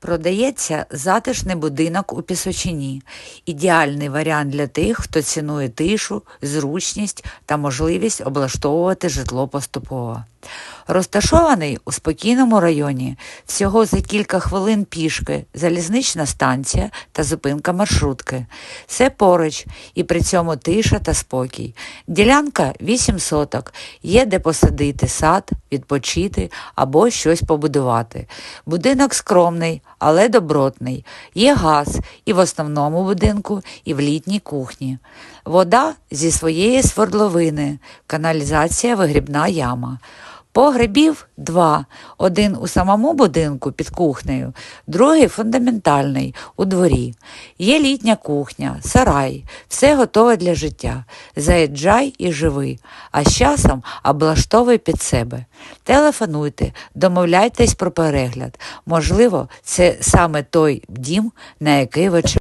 Продається затишний будинок у Пісочині. Ідеальний варіант для тих, хто цінує тишу, зручність та можливість облаштовувати житло поступово. Розташований у спокійному районі, всього за кілька хвилин пішки, залізнична станція та зупинка маршрутки. Все поруч, і при цьому тиша та спокій. Ділянка 8 соток, є де посадити сад, відпочити або щось побудувати. Будинок скромний, але добротний. Є газ і в основному будинку, і в літній кухні. Вода зі своєї свердловини, каналізація вигрібна яма. Погребів два. Один у самому будинку під кухнею, другий фундаментальний у дворі. Є літня кухня, сарай, все готове для життя. Заїжджай і живи, а з часом облаштовуй під себе. Телефонуйте, домовляйтесь про перегляд. Можливо, це саме той дім, на який ви чекаєте.